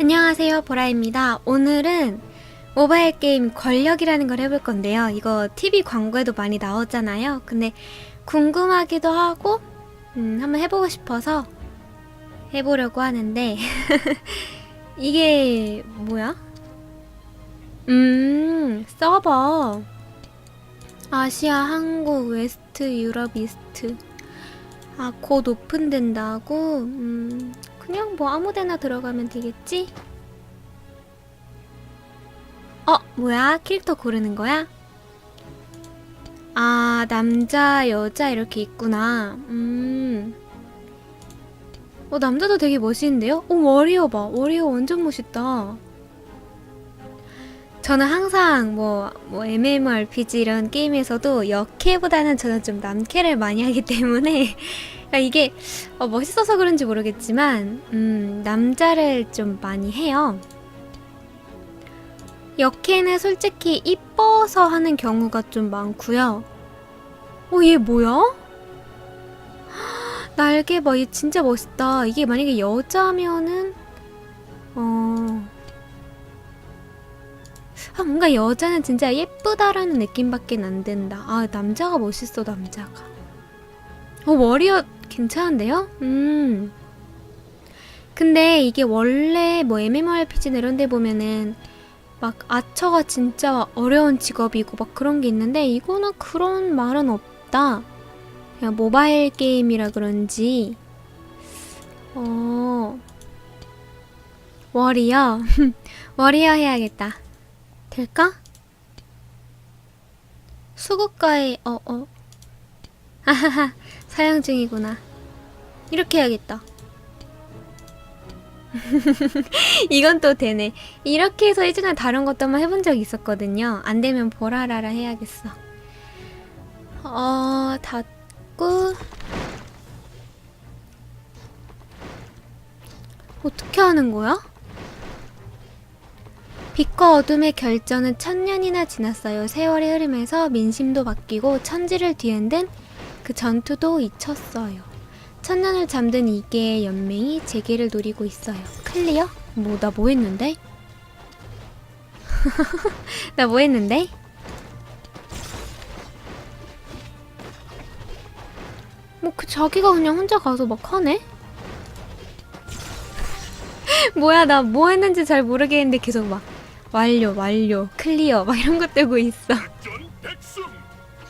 안녕하세요, 보라입니다. 오늘은 모바일 게임 권력이라는 걸 해볼 건데요. 이거 TV 광고에도 많이 나오잖아요. 근데 궁금하기도 하고, 음, 한번 해보고 싶어서 해보려고 하는데, 이게 뭐야? 음, 서버. 아시아, 한국, 웨스트, 유럽, 이스트. 아, 곧 오픈된다고? 음, 그냥 뭐 아무데나 들어가면 되겠지? 어, 뭐야? 캐릭터 고르는 거야? 아, 남자, 여자 이렇게 있구나. 음. 어, 남자도 되게 멋있는데요? 오, 워리어 봐. 워리어 완전 멋있다. 저는 항상 뭐, 뭐, MMORPG 이런 게임에서도 역캐보다는 저는 좀 남캐를 많이 하기 때문에 그러니까 이게 어, 멋있어서 그런지 모르겠지만 음, 남자를 좀 많이 해요. 역캐는 솔직히 이뻐서 하는 경우가 좀 많고요. 어, 얘 뭐야? 날개 봐, 얘 진짜 멋있다. 이게 만약에 여자면은 어. 아, 뭔가 여자는 진짜 예쁘다라는 느낌밖에 안 든다. 아, 남자가 멋있어, 남자가. 어, 워리어 괜찮은데요? 음. 근데 이게 원래 뭐 MMORPG나 이런 데 보면은 막 아처가 진짜 어려운 직업이고 막 그런 게 있는데 이거는 그런 말은 없다. 그냥 모바일 게임이라 그런지 어 워리어 워리어 해야겠다. 될까? 수국가에 어어 하하하 사용 중이구나. 이렇게 해야겠다. 이건 또 되네. 이렇게 해서 예전에 다른 것도 한번 해본 적이 있었거든요. 안 되면 보라라라 해야겠어. 어, 닫고. 어떻게 하는 거야? 빛과 어둠의 결전은 천년이나 지났어요. 세월의 흐름에서 민심도 바뀌고 천지를 뒤흔든 그 전투도 잊혔어요. 천년을 잠든 이계의 연맹이 재계를 노리고 있어요. 클리어? 뭐, 나 뭐 했는데? 나 뭐 했는데? 뭐, 그 자기가 그냥 혼자 가서 막 하네? 뭐야, 나 뭐 했는지 잘 모르겠는데 계속 막, 완료, 완료, 클리어, 막 이런 거 뜨고 있어.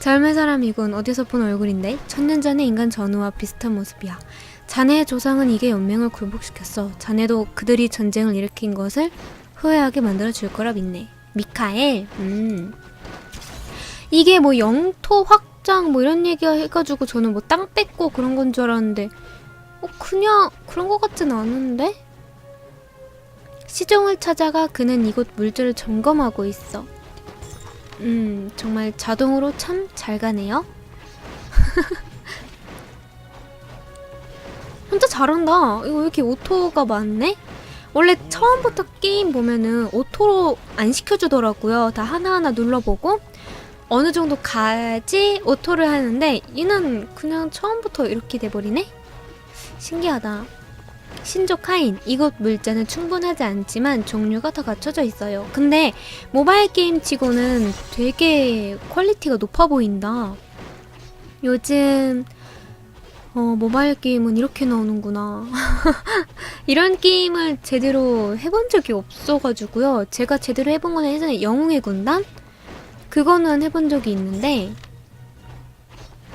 젊은 사람이군 어디서 본 얼굴인데? 천년 전의 인간 전우와 비슷한 모습이야. 자네의 조상은 이게 연맹을 굴복시켰어. 자네도 그들이 전쟁을 일으킨 것을 후회하게 만들어 줄 거라 믿네. 미카엘. 음. 이게 뭐 영토 확장 뭐 이런 얘기 해가지고 저는 뭐 땅 뺏고 그런 건 줄 알았는데 어 그냥 그런 것 같진 않은데? 시종을 찾아가 그는 이곳 물질을 점검하고 있어. 음, 정말 자동으로 참 잘 가네요. 진짜 잘한다. 이거 왜 이렇게 오토가 많네? 원래 처음부터 게임 보면은 오토로 안 시켜주더라고요. 다 하나하나 눌러보고 어느 정도 가지 오토를 하는데 얘는 그냥 처음부터 이렇게 돼버리네? 신기하다. 신족 하인 이곳 물자는 충분하지 않지만 종류가 더 갖춰져 있어요. 근데 모바일 게임 치고는 되게 퀄리티가 높아 보인다. 요즘 어, 모바일 게임은 이렇게 나오는구나. 이런 게임을 제대로 해본 적이 없어가지고요. 제가 제대로 해본 건 예전에 영웅의 군단? 그거는 해본 적이 있는데,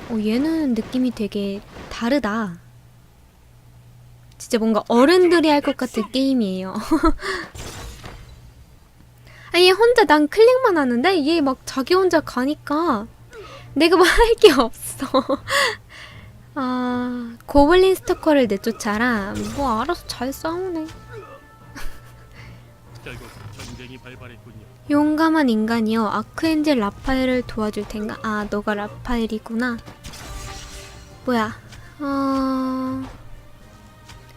어, 얘는 느낌이 되게 다르다. 진짜 뭔가 어른들이 할 것 같은 게임이에요. 아, 얘 혼자 난 클릭만 하는데 얘 막 자기 혼자 가니까 내가 뭐할게 없어. 아, 고블린 스토커를 내쫓아라. 뭐 알아서 잘 싸우네. 용감한 인간이여 아크엔젤 라파엘을 도와줄 텐가? 아, 너가 라파엘이구나. 뭐야? 어...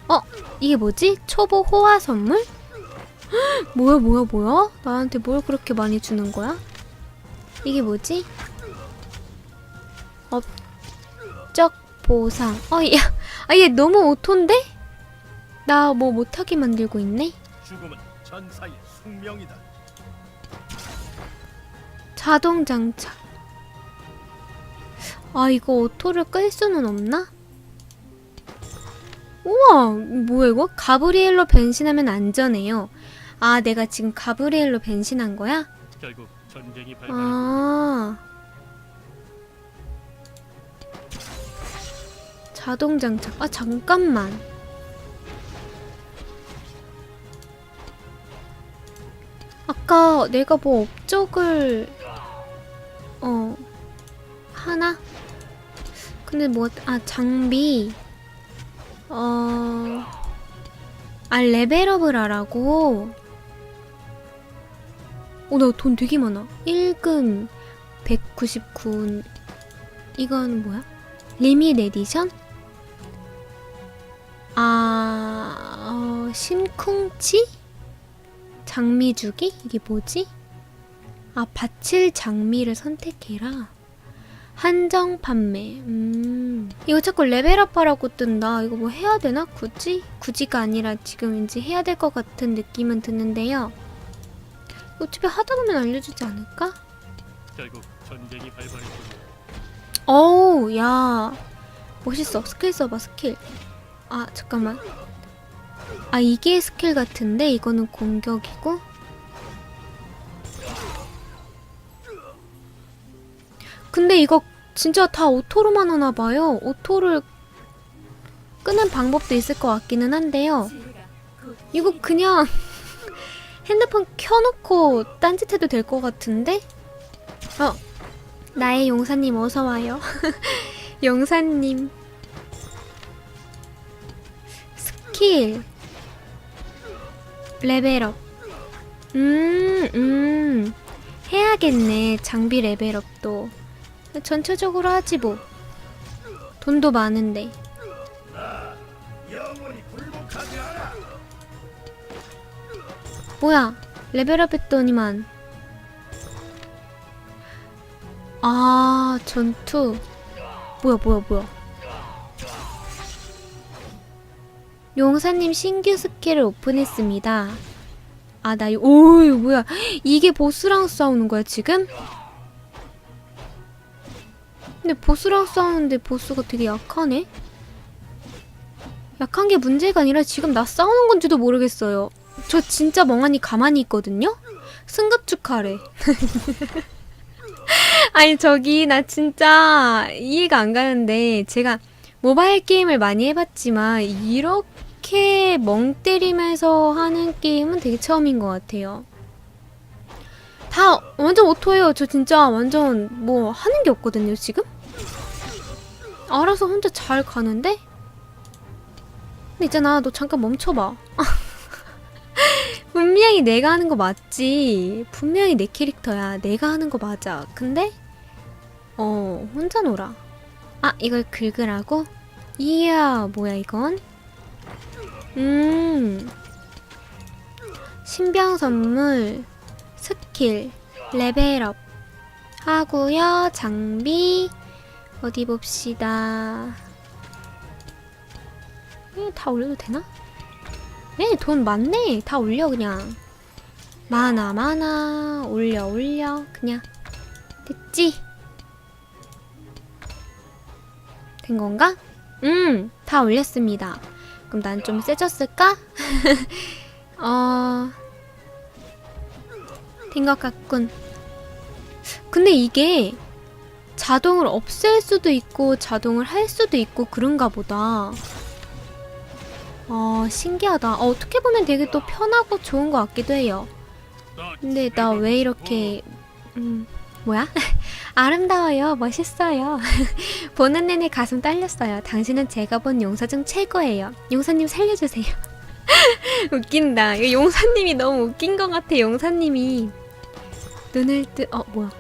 어, 이게 뭐지? 초보 호화 선물? 헉, 뭐야, 뭐야, 뭐야? 나한테 뭘 그렇게 많이 주는 거야? 이게 뭐지? 업적 보상. 어, 야, 아, 얘 너무 오토인데? 나 뭐 못하게 만들고 있네? 죽음은 전사의 숙명이다. 자동 장착. 아, 이거 오토를 끌 수는 없나? 우와, 뭐야 이거? 가브리엘로 변신하면 안전해요. 아, 내가 지금 가브리엘로 변신한 거야? 결국 전쟁이 발발했고 아. 자동 장착. 아, 잠깐만. 아까 내가 뭐 업적을 어 하나? 근데 뭐 아 장비 어 아 레벨업을 하라고 어, 나 돈 되게 많아. 1금 199. 이건 뭐야? 리밋 에디션? 아, 어, 심쿵치? 장미주기? 이게 뭐지? 아, 바칠 장미를 선택해라. 한정 판매. 음. 이거 자꾸 레벨업 하라고 뜬다. 이거 뭐 해야 되나? 굳이? 굳이가 아니라 지금 왠지 해야 될 것 같은 느낌은 드는데요. 어차피 하다 보면 알려주지 않을까? 결국 전쟁이 발발했군요. 어우, 야. 멋있어. 스킬 써봐, 스킬. 아, 잠깐만. 아, 이게 스킬 같은데? 이거는 공격이고? 근데 이거 진짜 다 오토로만 하나봐요. 오토를 끄는 방법도 있을 것 같기는 한데요. 이거 그냥 핸드폰 켜놓고 딴짓해도 될 것 같은데? 어, 나의 용사님 어서 와요. 용사님. 스킬. 레벨업. 음, 음. 해야겠네. 장비 레벨업도. 전체적으로 하지 뭐. 돈도 많은데. 뭐야? 레벨업 했더니만. 아, 전투. 뭐야, 뭐야, 뭐야. 용사님 신규 스킬을 오픈했습니다. 아, 나, 이- 오, 이거 뭐야. 이게 보스랑 싸우는 거야, 지금? 근데 보스랑 싸우는데 보스가 되게 약하네? 약한 게 문제가 아니라 지금 나 싸우는 건지도 모르겠어요. 저 진짜 멍하니 가만히 있거든요? 승급 축하래. 아니 저기 나 진짜 이해가 안 가는데 제가 모바일 게임을 많이 해봤지만 이렇게 멍 때리면서 하는 게임은 되게 처음인 것 같아요. 다 완전 오토예요. 저 진짜 완전 뭐 하는 게 없거든요 지금. 알아서 혼자 잘 가는데? 근데 있잖아 너 잠깐 멈춰봐. 분명히 내가 하는 거 맞지. 분명히 내 캐릭터야. 내가 하는 거 맞아. 근데 어 혼자 놀아. 아 이걸 긁으라고? 이야 뭐야 이건? 음 신병 선물 스킬 레벨업 하고요 장비 어디 봅시다. 에, 다 올려도 되나? 네, 돈 많네. 다 올려, 그냥. 많아, 많아. 올려, 올려. 그냥. 됐지? 된 건가? 음, 다 올렸습니다. 그럼 난 좀 세졌을까? 어, 된 것 같군. 근데 이게 자동을 없앨 수도 있고 자동을 할 수도 있고 그런가 보다. 어, 신기하다. 어, 어떻게 보면 되게 또 편하고 좋은 것 같기도 해요. 근데 나 왜 이렇게 음 뭐야? 아름다워요, 멋있어요. 보는 내내 가슴 떨렸어요. 당신은 제가 본 용사 중 최고예요. 용사님 살려주세요. 웃긴다. 용사님이 너무 웃긴 것 같아. 용사님이 눈을 뜨. 어 뭐야?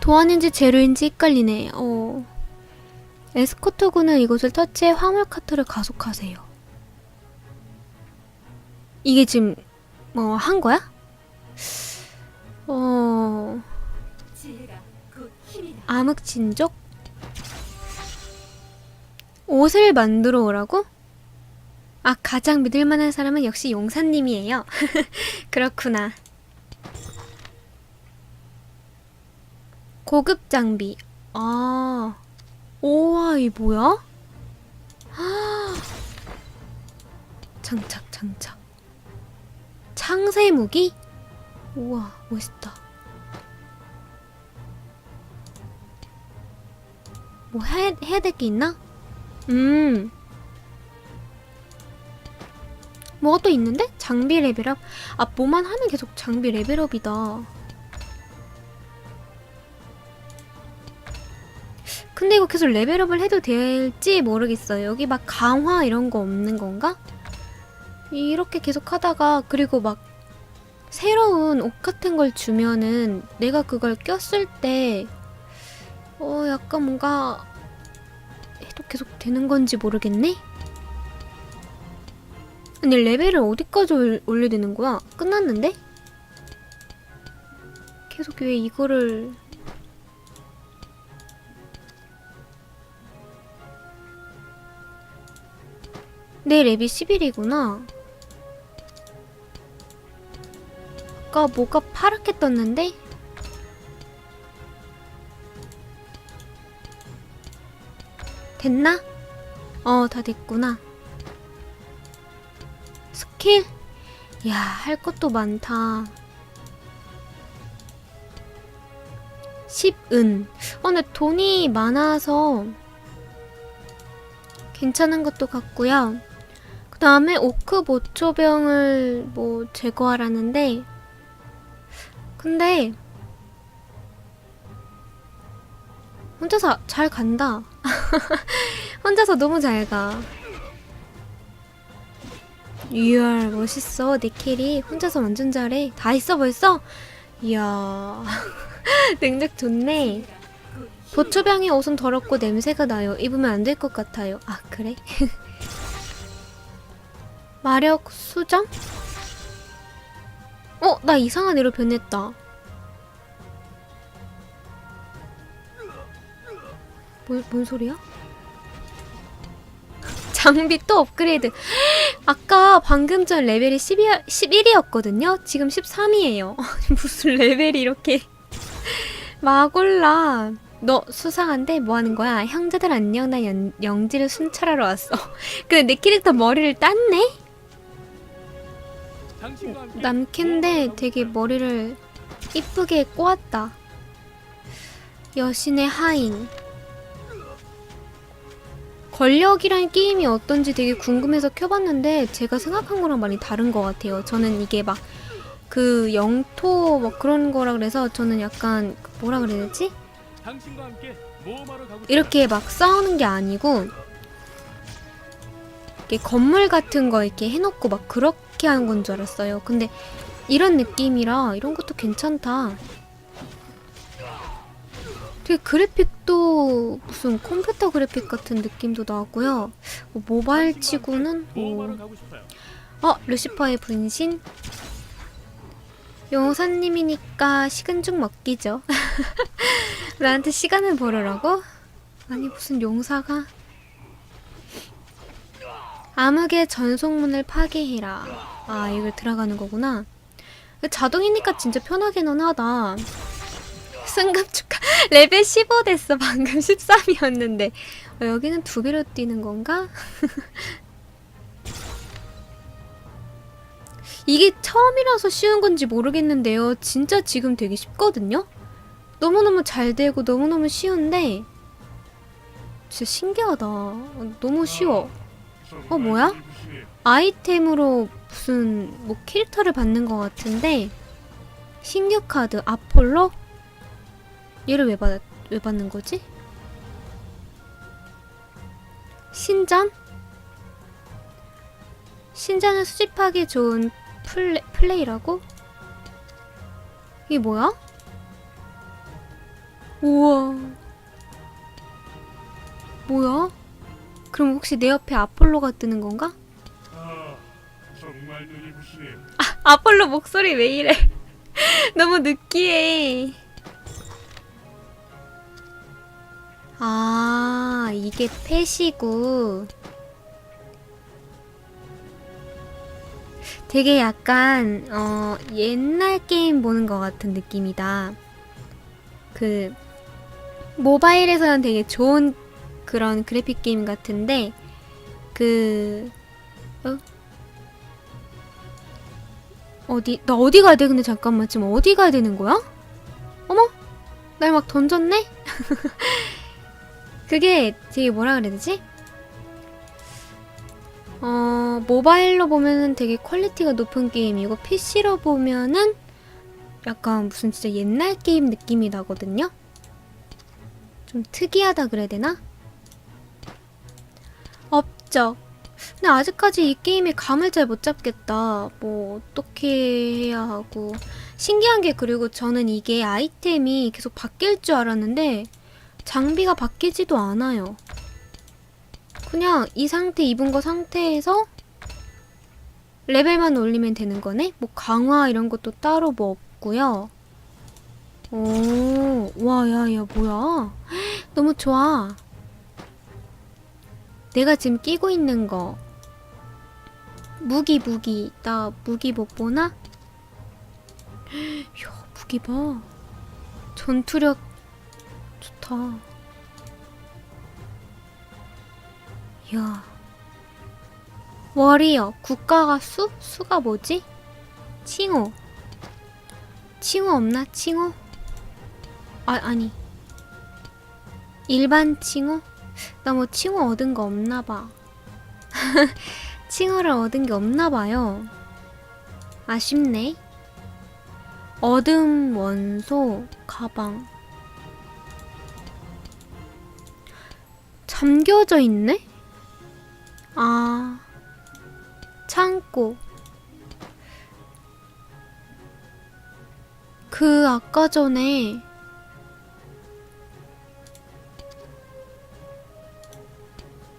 도안인지 재료인지 헷갈리네. 어. 에스코트군은 이곳을 터치해 화물 카트를 가속하세요. 이게 지금 뭐 한 거야? 어. 암흑진족? 옷을 만들어 오라고? 아, 가장 믿을 만한 사람은 역시 용사님이에요. 그렇구나. 고급 장비. 아. 오와, 이 뭐야? 아. 장착, 장착. 창세 무기? 우와, 멋있다. 뭐 해, 해야 될 게 있나? 음. 뭐가 또 있는데? 장비 레벨업? 아, 뭐만 하면 계속 장비 레벨업이다. 근데 이거 계속 레벨업을 해도 될지 모르겠어요. 여기 막 강화 이런 거 없는 건가? 이렇게 계속 하다가, 그리고 막 새로운 옷 같은 걸 주면은 내가 그걸 꼈을 때, 어, 약간 뭔가 해도 계속 되는 건지 모르겠네? 근데 레벨을 어디까지 올- 올려야 되는 거야? 끝났는데? 계속 왜 이거를 내 랩이 11이구나. 아까 뭐가 파랗게 떴는데? 됐나? 어, 다 됐구나. 스킬? 야, 할 것도 많다. 10은. 어, 근데 돈이 많아서 괜찮은 것도 같고요. 그 다음에 오크 모초병을 뭐 제거하라는데, 근데, 혼자서 잘 간다. 혼자서 너무 잘 가. 이야 멋있어 내 캐리 혼자서 완전 잘해 다 있어 벌써? 이야 능력 좋네 보초병의 옷은 더럽고 냄새가 나요 입으면 안 될 것 같아요 아 그래? 마력 수정? 어? 나 이상한 애로 변했다 뭐, 뭔 소리야? 장비 또 업그레이드. 아까 방금 전 레벨이 12, 11이었거든요? 지금 13이에요. 무슨 레벨이 이렇게. 막 올라. 너 수상한데 뭐 하는 거야? 형제들 안녕. 나 연, 영지를 순찰하러 왔어. 근데 내 캐릭터 머리를 땄네? 남캔데 되게 머리를 이쁘게 꼬았다. 여신의 하인. 권력이란 게임이 어떤지 되게 궁금해서 켜봤는데 제가 생각한 거랑 많이 다른 것 같아요. 저는 이게 막 그 영토 뭐 그런 거라 그래서 저는 약간 그 뭐라 그래야 되지? 이렇게 막 싸우는 게 아니고 이렇게 건물 같은 거 이렇게 해놓고 막 그렇게 하는 건 줄 알았어요. 근데 이런 느낌이라 이런 것도 괜찮다. 되게 그래픽도 무슨 컴퓨터 그래픽 같은 느낌도 나고요. 뭐 모바일 치고는 뭐. 어, 루시퍼의 분신. 용사님이니까 식은 죽 먹기죠. 나한테 시간을 벌으라고? 아니, 무슨 용사가. 암흑의 전속문을 파괴해라. 아, 이걸 들어가는 거구나. 자동이니까 진짜 편하기는 하다. 승급 축하. 레벨 15 됐어. 방금 13이었는데. 어, 여기는 두 배로 뛰는 건가? 이게 처음이라서 쉬운 건지 모르겠는데요. 진짜 지금 되게 쉽거든요? 너무너무 잘 되고 너무너무 쉬운데, 진짜 신기하다. 어, 너무 쉬워. 어, 뭐야? 아이템으로 무슨, 뭐, 캐릭터를 받는 것 같은데, 신규 카드, 아폴로? 얘를 왜 받, 왜 받는 거지? 신전? 신전을 수집하기 좋은 플레, 플레이라고? 이게 뭐야? 우와. 뭐야? 그럼 혹시 내 옆에 아폴로가 뜨는 건가? 아, 정말 눈이 부시네요. 아폴로 목소리 왜 이래? 너무 느끼해. 아, 이게 펫이고. 되게 약간 어 옛날 게임 보는 것 같은 느낌이다. 그 모바일에서는 되게 좋은 그런 그래픽 게임 같은데 그 어? 어디 나 어디 가야 돼? 근데 잠깐만 지금 어디 가야 되는 거야? 어머 날 막 던졌네? 그게 되게 뭐라 그래야 되지? 어, 모바일로 보면은 되게 퀄리티가 높은 게임이고, PC로 보면은 약간 무슨 진짜 옛날 게임 느낌이 나거든요? 좀 특이하다 그래야 되나? 없죠. 근데 아직까지 이 게임의 감을 잘 못 잡겠다. 뭐, 어떻게 해야 하고. 신기한 게 그리고 저는 이게 아이템이 계속 바뀔 줄 알았는데, 장비가 바뀌지도 않아요. 그냥 이 상태 입은 거 상태에서 레벨만 올리면 되는 거네? 뭐 강화 이런 것도 따로 뭐 없고요. 오, 와, 야, 야, 뭐야. 너무 좋아. 내가 지금 끼고 있는 거. 무기, 무기. 나 무기 못 보나? 이야, 무기 봐. 전투력 좋다. 이야. 워리어. 국가가 수? 수가 뭐지? 칭호. 칭호 없나? 칭호? 아, 아니. 일반 칭호? 나 뭐 칭호 얻은 거 없나 봐. 칭호를 얻은 게 없나 봐요. 아쉽네. 어둠 원소 가방. 잠겨져 있네? 아, 창고. 그 아까 전에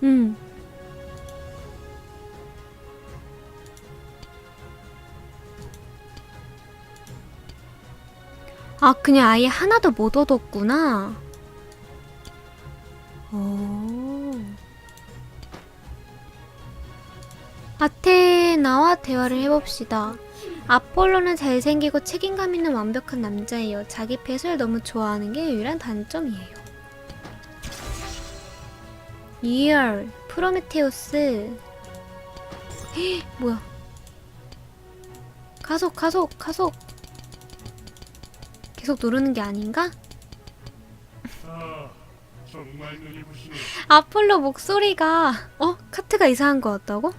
음. 아, 그냥 아예 하나도 못 얻었구나. 오. 아테나와 대화를 해봅시다. 아폴로는 잘생기고 책임감 있는 완벽한 남자예요. 자기 펫을 너무 좋아하는 게 유일한 단점이에요. 리얼, 프로메테우스. 헉, 뭐야? 가속, 가속, 가속. 계속 누르는 게 아닌가? 아폴로 목소리가 어? 카트가 이상한 것 같다고?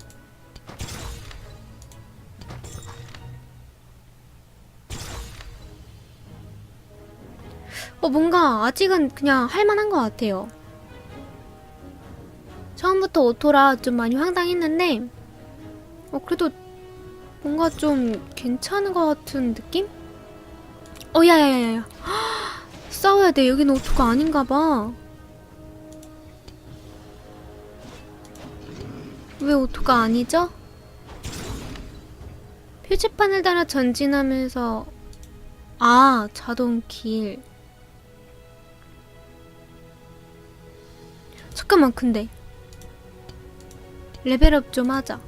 어 뭔가 아직은 그냥 할만한 것 같아요. 처음부터 오토라 좀 많이 황당했는데 어 그래도 뭔가 좀 괜찮은 것 같은 느낌? 어 야야야야 싸워야 돼 여기는 오토가 아닌가 봐. 왜 오토가 아니죠? 표지판을 따라 전진하면서 아 자동 길 잠깐만 근데 레벨업 좀 하자.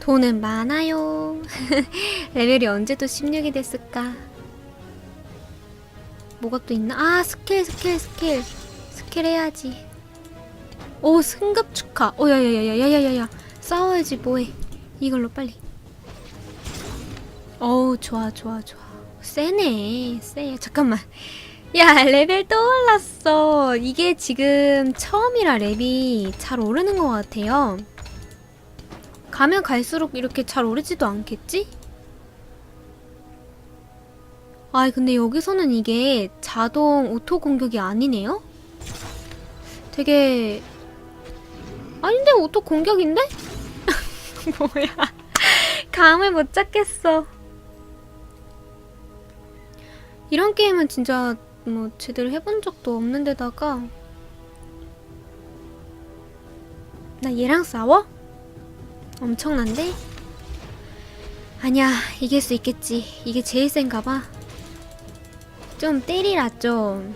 돈은 많아요. 레벨이 언제 또 16이 됐을까? 뭐가 또 있나? 아, 스킬, 스킬, 스킬. 스킬 해야지. 오, 승급 축하. 오, 야, 야, 야, 야, 야, 야, 야. 싸워야지, 뭐해. 이걸로 빨리. 어우, 좋아, 좋아, 좋아. 세네, 세. 잠깐만. 야 레벨 또 올랐어 이게 지금 처음이라 랩이 잘 오르는 것 같아요 가면 갈수록 이렇게 잘 오르지도 않겠지? 아 근데 여기서는 이게 자동 오토 공격이 아니네요? 되게 아닌데 오토 공격인데? 뭐야 감을 못 잡겠어 이런 게임은 진짜 뭐 제대로 해본 적도 없는 데다가 나 얘랑 싸워? 엄청난데? 아니야 이길 수 있겠지 이게 제일 센가 봐 좀 때리라 좀